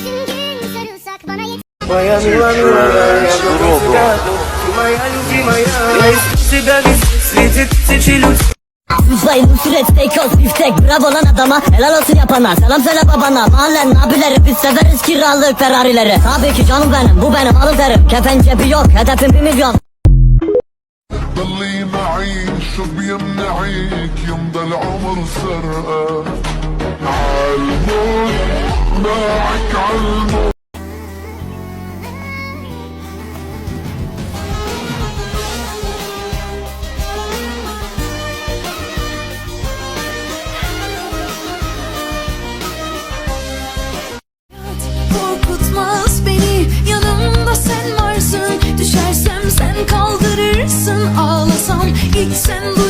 Bütün gün sarılsak bana yeter Miami, Miami, Miami, Miami, Miami, Cidades, cidade, Uzayın süreç Beykoz biftek bravo lan adama Helal olsun yapana selam söyle babana Mahallen abileri biz severiz kiralık Ferrari'leri Tabii ki canım benim bu benim alın terim Kefen cebi yok hedefim bir milyon ضلي معي شو بيمنعك يمضى العمر سرقة عالموت Korkutmaz beni yanımda sen varsın. Düşersem sen kaldırırsın. Ağlasam ilk sen